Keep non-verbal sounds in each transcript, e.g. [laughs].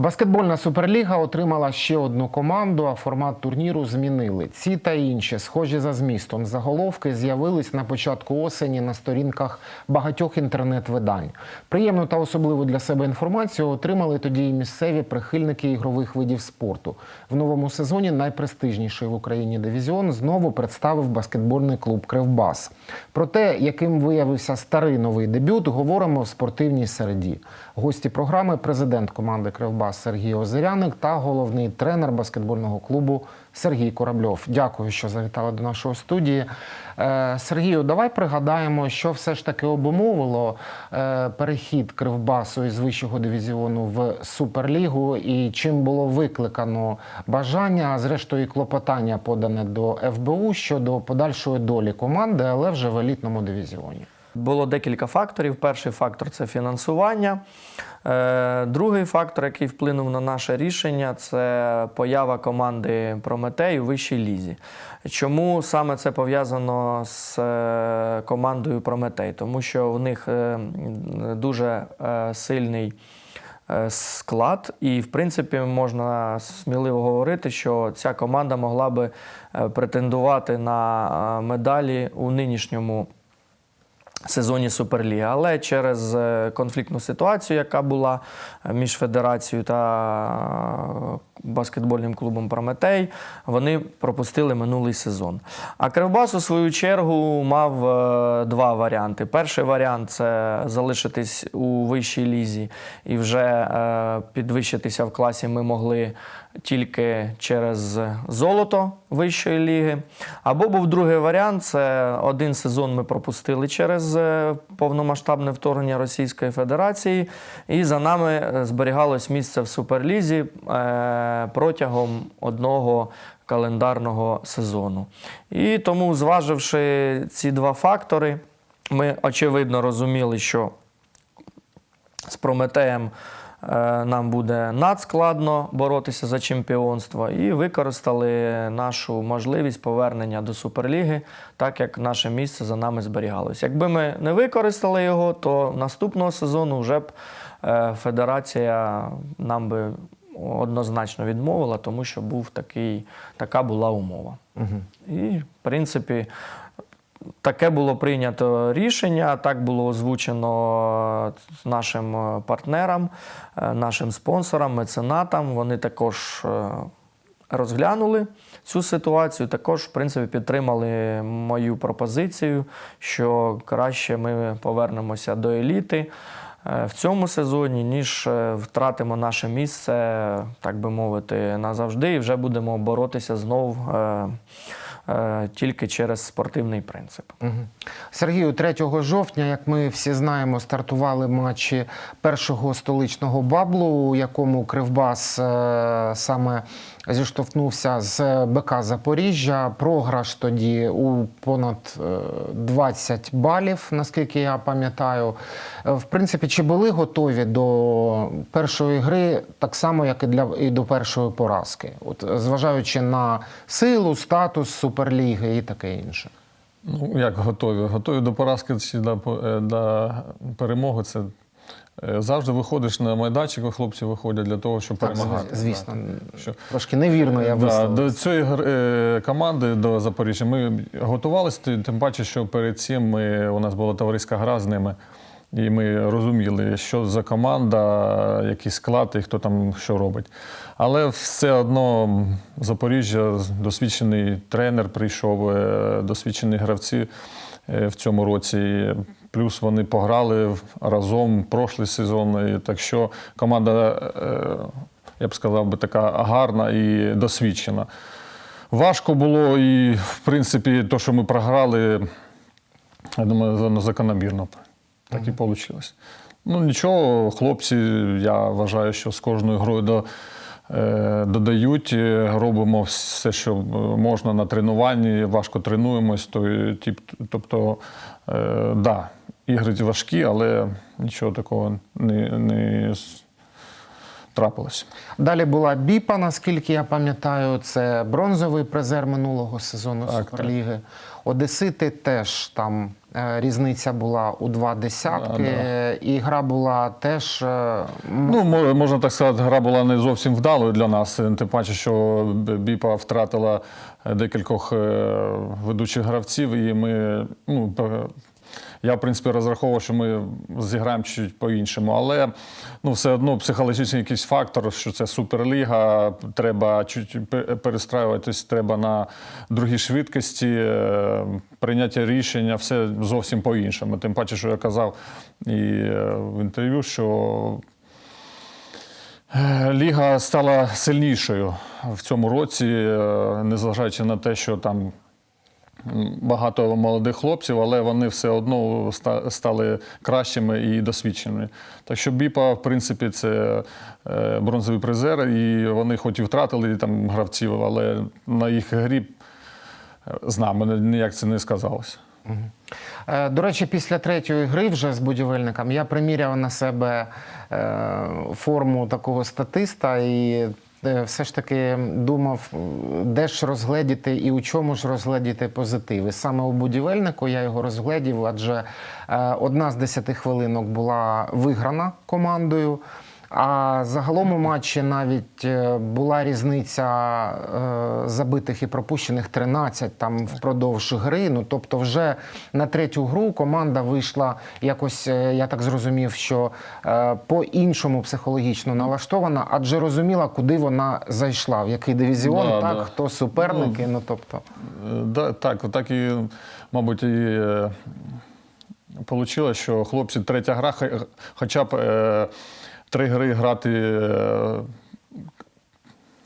Баскетбольна суперліга отримала ще одну команду, а формат турніру змінили. Ці та інші, схожі за змістом, заголовки з'явились на початку осені на сторінках багатьох інтернет-видань. Приємну та особливу для себе інформацію отримали тоді і місцеві прихильники ігрових видів спорту. В новому сезоні найпрестижніший в Україні дивізіон знову представив баскетбольний клуб Кривбас. Про те, яким виявився старий новий дебют, говоримо в спортивній середі. Гості програми президент команди Кривбас Сергій Озеряник та головний тренер баскетбольного клубу Сергій Корабльов. Дякую, що завітали до нашої студії. Е, Сергію, давай пригадаємо, що все ж таки обумовило е, перехід Кривбасу із вищого дивізіону в Суперлігу, і чим було викликано бажання, а зрештою і клопотання подане до ФБУ щодо подальшої долі команди, але вже в елітному дивізіоні. Було декілька факторів. Перший фактор це фінансування. Е, Другий фактор, який вплинув на наше рішення, це поява команди Прометей у вищій лізі. Чому саме це пов'язано з е, командою Прометей? Тому що в них е, дуже сильний склад, і, в принципі, можна сміливо говорити, що ця команда могла би претендувати на медалі у нинішньому сезоні Суперліги. Але через е, конфліктну ситуацію, яка була е, між федерацією та е, баскетбольним клубом Прометей, вони пропустили минулий сезон. А Кривбас, у свою чергу, мав два варіанти. Перший варіант це залишитись у вищій лізі і вже підвищитися в класі ми могли тільки через золото вищої ліги. Або був другий варіант це один сезон ми пропустили через е, повномасштабне вторгнення Російської Федерації, і за нами е, зберігалось місце в Суперлізі е, протягом одного календарного сезону. І тому, зваживши ці два фактори, ми очевидно розуміли, що з Прометеєм нам буде надскладно боротися за чемпіонство, і використали нашу можливість повернення до Суперліги, так як наше місце за нами зберігалось. Якби ми не використали його, то наступного сезону вже б е, федерація нам би однозначно відмовила, тому що був такий, така була умова. І, в принципі, Таке було прийнято рішення, так було озвучено е, нашим е, партнерам, е, нашим спонсорам, меценатам. Вони також розглянули цю ситуацію, також, в принципі, підтримали мою пропозицію, що краще ми повернемося до еліти в цьому сезоні, ніж втратимо наше місце, так би мовити, назавжди, і вже будемо боротися знову. Е, Тільки через спортивний принцип. Сергію, 3 жовтня, як ми всі знаємо, стартували матчі першого столичного баблу, у якому Кривбас е, саме зіштовхнувся з БК Запоріжжя. Програш тоді у понад е, 20 балів, наскільки я пам'ятаю. Е, В принципі, чи були готові до першої гри так само, як і для і до першої поразки? От зважаючи на силу, статус суперліги і таке інше. Ну, як готові? Готові до поразки чи до, е, до перемоги. Це е, завжди виходиш на майданчик, а хлопці виходять для того, щоб Так, перемагати. звісно, Що- трошки невірно я Да, до цієї е, команди до Запоріжжя ми готувалися, тим паче, що перед цим ми, у нас була товариська гра з ними. І ми розуміли, що за команда, який склад і хто там що робить. Але все одно Запоріжжя, досвідчений тренер прийшов, е, досвідчені гравці е, в цьому році. Плюс вони пограли разом прошлий сезон. І так що команда, е, я б сказав, би, така гарна і досвідчена. Важко було, і, в принципі, то, що ми програли, я думаю, воно закономірно. Так і вийшло. Ну нічого, хлопці, я вважаю, що з кожною грою до, е, додають, е, робимо все, що е, можна на тренуванні, важко тренуємось. Е, тобто, е, да, ігри важкі, але нічого такого не, не, трапилось. Далі була Біпа, наскільки я пам'ятаю, це бронзовий призер минулого сезону Так, Суперліги. Одесити теж там е, різниця була у два десятки, Да, і гра була теж. е, Ну, можна так сказати, гра була не зовсім вдалою для нас. Тим паче, що Біпа втратила е, декількох ведучих гравців, і ми. Ну, я, в принципі, розраховував, що ми зіграємо чуть по-іншому. Але ну, все одно психологічний якийсь фактор, що це суперліга, треба чуть перестраюватись, треба на другій швидкості, е, прийняття рішення, все зовсім по-іншому. Тим паче, що я казав і е, в інтерв'ю, що Е, Ліга стала сильнішою в цьому році, незважаючи на те, що там багато молодих хлопців, але вони все одно стали кращими і досвідченими. Так що Біпа, в принципі, це е, бронзовий призер, і вони хоч і втратили там гравців, але на їх грі е, з нами ніяк це не сказалося. Е, До речі, після третьої гри вже з будівельником я приміряв на себе форму такого статиста і все ж таки думав, де ж розгледіти і у чому ж розгледіти позитиви. Саме у будівельнику я його розгледів, адже е, одна з десяти хвилинок була виграна командою. А загалом у матчі навіть е, була різниця е, забитих і пропущених 13 там впродовж гри. Ну тобто, вже на третю гру команда вийшла якось, е, я так зрозумів, що по-іншому психологічно налаштована, адже розуміла, куди вона зайшла, в який дивізіон, Да, так да. хто суперники. Ну тобто, Е, Да, так, так і, мабуть, і вийшло, що хлопці третя гра, хоча б е, три гри грати е,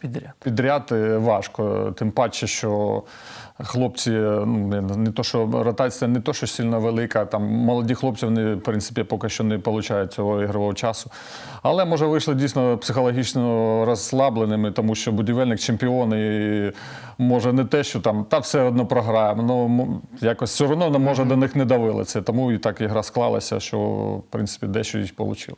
Підряд. підряд е, важко. Тим паче, що хлопці, ну, не, то, що ротація не то, що сильно велика. Там молоді хлопці, вони, в принципі, поки що не отримують цього ігрового часу. Але може вийшли дійсно психологічно розслабленими, тому що будівельник чемпіон і може не те, що там та все одно програємо. Ну якось все одно може до них не давили це. Тому і так ігра склалася, що в принципі дещо і вийшло.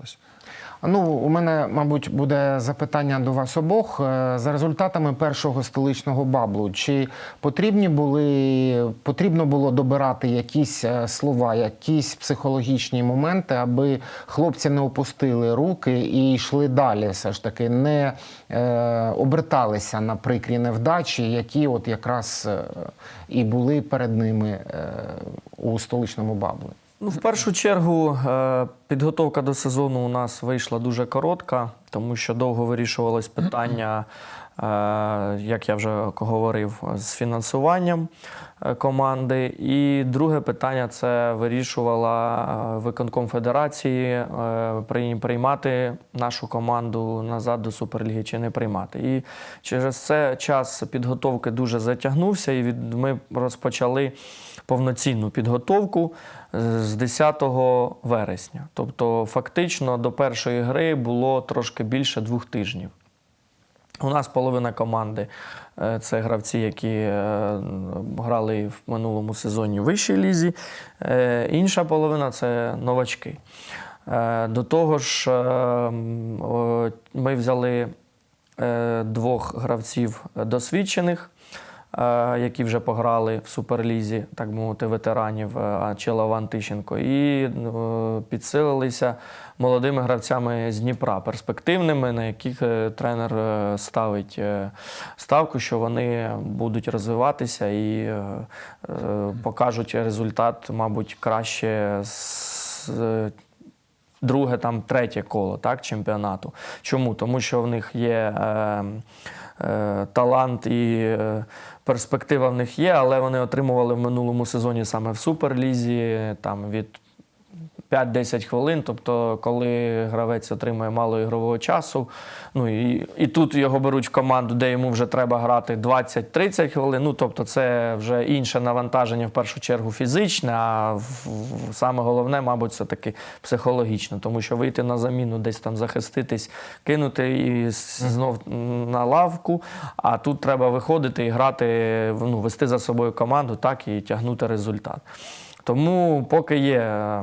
Ну, у мене, мабуть, буде запитання до вас обох. Е, За результатами першого столичного баблу, чи потрібні були, потрібно було добирати якісь е, слова, якісь психологічні моменти, аби хлопці не опустили руки і йшли далі, все ж таки, не е, оберталися на прикрі невдачі, які от якраз е, і були перед ними у столичному баблі. Ну, в першу чергу, е, підготовка до сезону у нас вийшла дуже коротка, тому що довго вирішувалось питання, е, як я вже говорив, з фінансуванням е, команди. І друге питання це вирішувала виконком федерації приймати нашу команду назад до Суперліги чи не приймати. І через це час підготовки дуже затягнувся, і ми розпочали повноцінну підготовку е, з 10 вересня. Тобто, фактично до першої гри було трошки більше двох тижнів. У нас половина команди е, це гравці, які е, грали в минулому сезоні в вищій лізі. Інша половина це новачки. До того ж, ми взяли двох гравців досвідчених, які вже пограли в Суперлізі, так мовити, ветеранів е, Ачела Антищенко, і е, підсилилися молодими гравцями з Дніпра, перспективними, на яких е, тренер е, ставить е, ставку, що вони будуть розвиватися і е, е, покажуть результат, мабуть, краще з е, друге, там третє коло так, чемпіонату. Чому? Тому що в них є е, е, талант і е, перспектива в них є, але вони отримували в минулому сезоні саме в Суперлізі там, від 5-10 хвилин. Тобто, коли гравець отримує мало ігрового часу, ну і, і тут його беруть в команду, де йому вже треба грати 20-30 хвилин. Ну тобто, це вже інше навантаження в першу чергу фізичне, а в, в- саме головне, мабуть, це таки психологічно, тому що вийти на заміну, десь там захиститись, кинути і знов на лавку. А тут треба виходити і грати, ну, вести за собою команду, так і тягнути результат. Тому, поки є.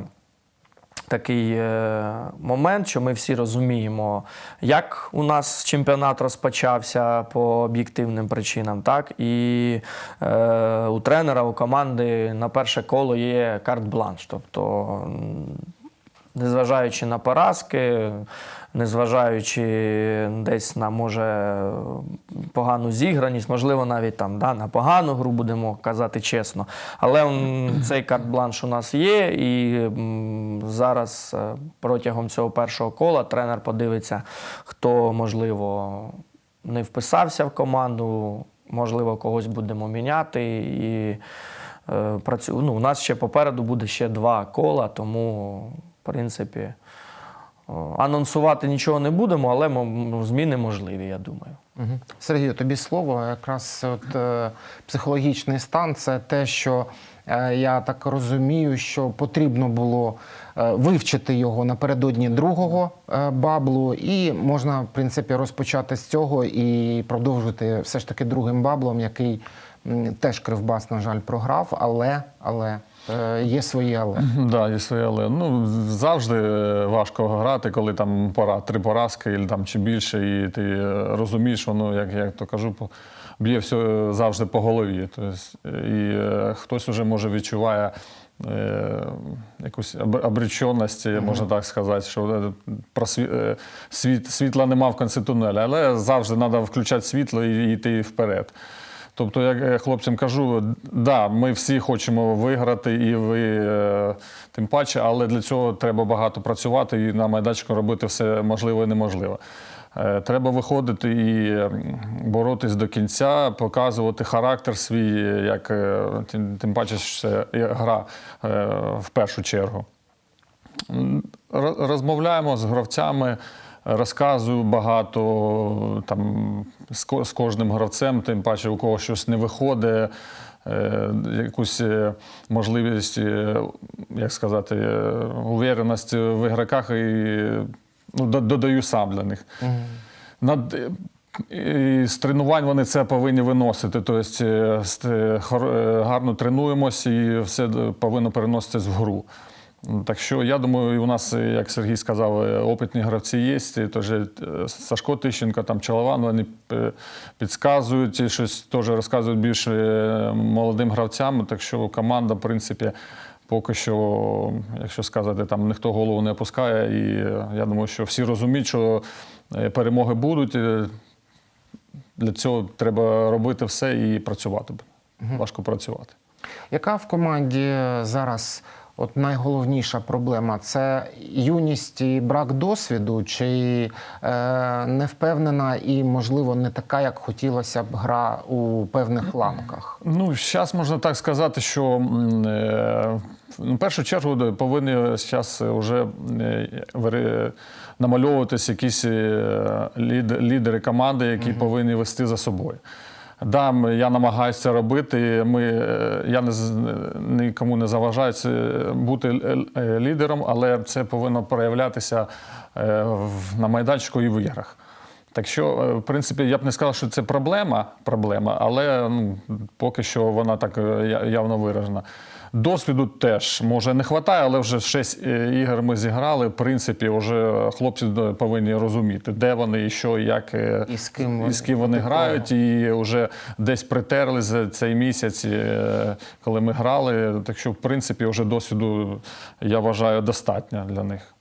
Такий е, момент, що ми всі розуміємо, як у нас чемпіонат розпочався по об'єктивним причинам, так і е, у тренера, у команди на перше коло є карт-бланш. Тобто, незважаючи на поразки, незважаючи десь на може погану зіграність, можливо, навіть там да, на погану гру будемо казати чесно. Але [clears throat] цей карт-бланш у нас є, і зараз е, протягом цього першого кола тренер подивиться, хто можливо не вписався в команду, можливо, когось будемо міняти. І е, працю... ну, у нас ще попереду буде ще два кола, тому, принципі, анонсувати нічого не будемо, але зміни можливі, я думаю. Мгм. Сергію, тобі слово. Якраз от, е, психологічний стан це те, що е, я так розумію, що потрібно було е, вивчити його напередодні другого е, баблу, і можна, в принципі, розпочати з цього і продовжити все ж таки другим баблом, який м, теж Кривбас, на жаль, програв, але, але е, є свої але. Да, є своє але. Ну, завжди е, важко грати, коли там пора, три поразки там, чи більше, і ти е, розумієш, воно, як я то кажу, б'є все завжди по голові. Тобто, і е, хтось уже може відчуває. е, Якусь об- обреченість, можна так сказати, що е, е, світ, світла нема в кінці тунеля, але завжди треба включати світло і йти вперед. Тобто, я хлопцям кажу, да, ми всі хочемо виграти, і ви е, тим паче, але для цього треба багато працювати і на майданчику робити все можливе і неможливе. Е, Треба виходити і боротись до кінця, показувати характер свій, як е, тим, паче, що це гра е, в першу чергу. Розмовляємо з гравцями, розказую багато там, з кожним гравцем, тим паче, у кого щось не виходить, е, якусь е, можливість, е, як сказати, увереність в ігроках і ну, додаю сам для них. Над, і з тренувань вони це повинні виносити. Тобто гарно тренуємося і все повинно переноситись в гру. Так що я думаю, у нас, е, як Сергій сказав, е, опитні гравці є. І Теж е, Сашко Тищенко, там Чалаван, вони підказують щось теж розказують більше молодим гравцям. Так що команда, в принципі, поки що, якщо сказати, там ніхто голову не опускає. І я думаю, що всі розуміють, що перемоги будуть. Для цього треба робити все і працювати. Важко працювати. Яка в команді зараз от найголовніша проблема? Це юність і брак досвіду, чи е, невпевнена і, можливо, не така, як хотілося б гра у певних ламках? Ну, зараз можна так сказати, що е, в першу чергу повинні зараз вже е, намальовуватись якісь е, лідери команди, які повинні вести за собою. Да, я намагаюся робити. Ми, е, я не, нікому не заважаю бути е, лідером, але це повинно проявлятися е, на майданчику і в іграх. Так що, в принципі, я б не сказав, що це проблема, проблема але ну, поки що вона так явно виражена. Досвіду теж може не вистачає, але вже 6 ігор ми зіграли. В принципі, вже хлопці е, повинні розуміти, де вони і що, і як е, І з ким і з ким вони грають, і вже десь притерли за цей місяць, е, коли ми грали. Так що, в принципі, вже досвіду я вважаю достатньо для них.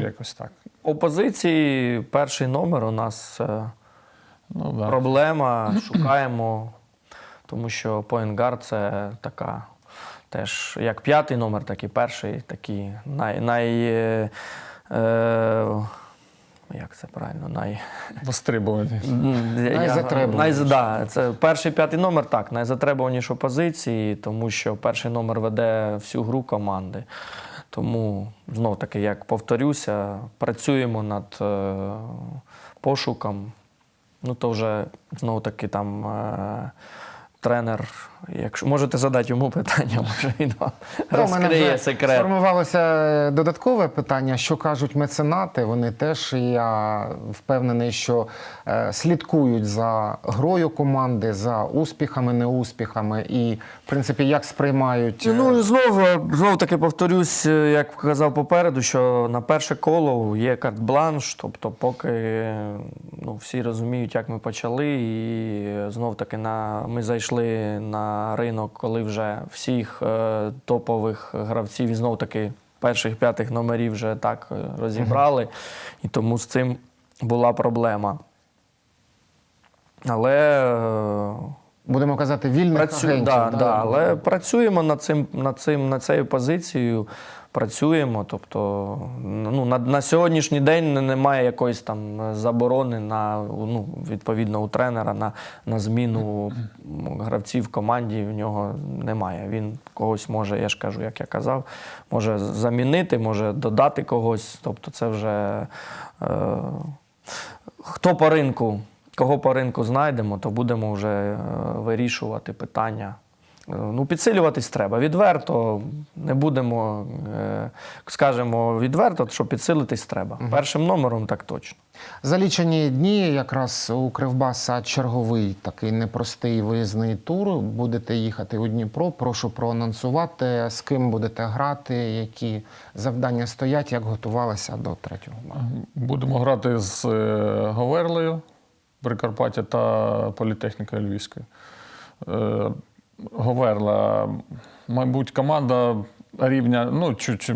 Якось так. Опозиції перший номер у нас е, Ну, да. проблема, шукаємо, тому що поінгар це така теж як п'ятий номер, так і перший, такі най. най е, е, як це правильно? Най... Востребувані. Найз, да, це перший п'ятий номер, так, найзатребуваніші позиції, тому що перший номер веде всю гру команди. Тому, знов таки, як повторюся, працюємо над е, пошуком. Ну, то вже знову таки там е, тренер, якщо можете задати йому питання, може він вам Та, у мене розкриє секрет. Сформувалося додаткове питання, що кажуть меценати. Вони теж я впевнений, що е, слідкують за грою команди, за успіхами, неуспіхами, і в принципі як сприймають. е, Ну, знову, знов таки повторюсь, е, як казав попереду, що на перше коло є карт-бланш, тобто поки ну, всі розуміють, як ми почали, і знов таки на, ми зайшли на ринок, коли вже всіх е, топових гравців і знов таки перших п'ятих номерів вже так е, розібрали, і тому з цим була проблема. Але е, будемо казати, вільних Працю... агентів. Да, да, але працюємо над цим, над цим, над цією позицією. Працюємо. Тобто, ну, на, на сьогоднішній день немає якоїсь там заборони на ну, відповідно у тренера на, на зміну гравців в команді. В нього немає. Він когось може, я ж кажу, як я казав, може замінити, може додати когось. Тобто, це вже е, хто по ринку, кого по ринку знайдемо, то будемо вже е, вирішувати питання. Е, Ну, підсилюватись треба. Відверто не будемо, е, скажемо відверто, що підсилитись треба. Першим номером так точно. За лічені дні якраз у Кривбаса черговий такий непростий виїзний тур. Будете їхати у Дніпро. Прошу проанонсувати, з ким будете грати, які завдання стоять, як готувалися до третього матчу. Будемо грати з е, Говерлею, Прикарпаття та Політехнікою Львівською. Е, Говерла, мабуть, команда рівня, ну, чуть,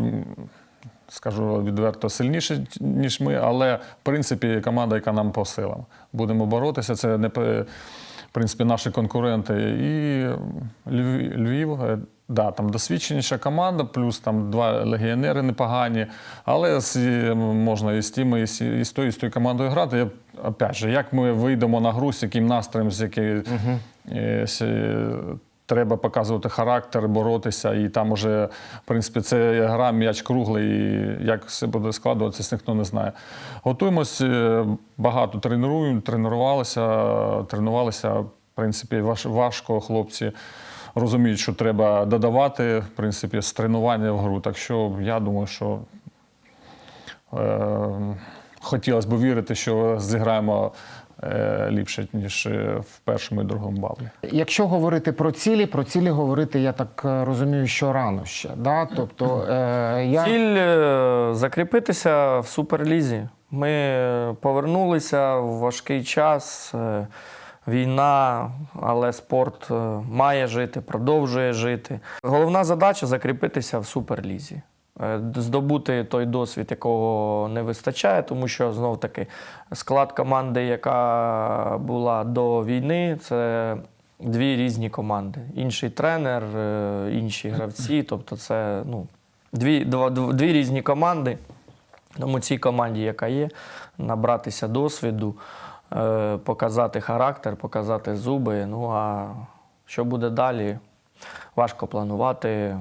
скажу відверто, сильніше, ніж ми, але в принципі команда, яка нам по силам. Будемо боротися. Це не в принципі наші конкуренти. І Львів, е, да, там досвідченіша команда, плюс там два легіонери непогані. Але з, можна і з тими, і з, тою, і з тою командою грати. Я, опять же, як ми вийдемо на гру, з яким настроєм, з яким е, с- треба показувати характер, боротися. І там уже, в принципі, це гра м'яч круглий. І як все буде складуватися, ніхто не знає. Готуємось, е, багато тренуємо, тренувалися, тренувалися. В принципі, важко хлопці розуміють, що треба додавати, в принципі, з тренування в гру. Так що я думаю, що е, хотілося б вірити, що зіграємо ліпше, ніж е, в першому і другому бавлі. Якщо говорити про цілі, про цілі говорити, я так е, розумію, що рано ще. Да? Тобто, е, я... Ціль е, закріпитися в суперлізі. Ми е, повернулися в важкий час. е, Війна, але спорт е, має жити, продовжує жити. Головна задача закріпитися в суперлізі, Е, здобути той досвід, якого не вистачає, тому що знов таки склад команди, яка була до війни, це дві різні команди. Інший тренер, е, інші гравці. Тобто, це ну, дві, два, дві різні команди. Тому цій команді, яка є, набратися досвіду, е, показати характер, показати зуби. Ну а що буде далі, важко планувати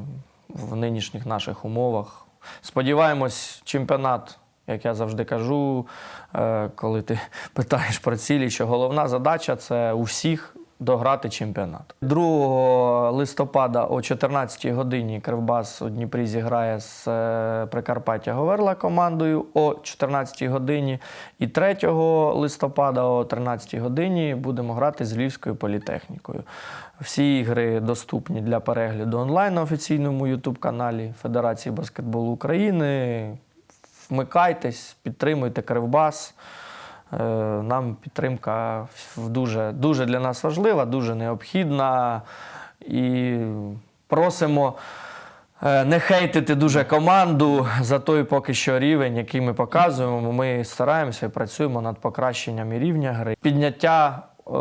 в нинішніх наших умовах. Сподіваємось, чемпіонат, як я завжди кажу, е, коли ти [laughs] питаєш про цілі, що головна задача це у всіх дограти чемпіонат. 2 листопада о 14 годині Кривбас у Дніпрі зіграє з е, Прикарпаття Говерла командою о 14 годині. І 3 листопада о 13 годині будемо грати з Львівською політехнікою. Всі ігри доступні для перегляду онлайн на офіційному ютуб-каналі Федерації баскетболу України. Вмикайтесь, підтримуйте Кривбас. Е, Нам підтримка дуже, дуже для нас важлива, дуже необхідна. І просимо е, не хейтити дуже команду за той поки що рівень, який ми показуємо. Ми стараємося і працюємо над покращенням і рівня гри. Підняття е,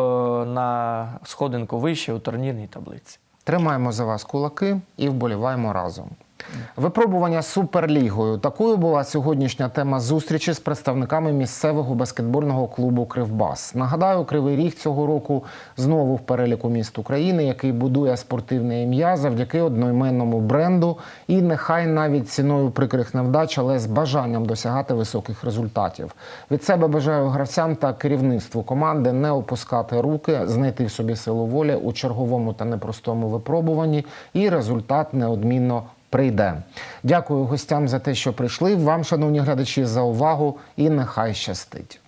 на сходинку вище у турнірній таблиці. Тримаємо за вас кулаки і вболіваємо разом. Випробування суперлігою. Такою була сьогоднішня тема зустрічі з представниками місцевого баскетбольного клубу Кривбас. Нагадаю, Кривий Ріг цього року знову в переліку міст України, який будує спортивне ім'я завдяки одноіменному бренду. І нехай навіть ціною прикрих невдач, але з бажанням досягати високих результатів. Від себе бажаю гравцям та керівництву команди не опускати руки, знайти в собі силу волі у черговому та непростому випробуванні, і результат неодмінно прийде. Дякую гостям за те, що прийшли. Вам, шановні глядачі, за увагу і нехай щастить.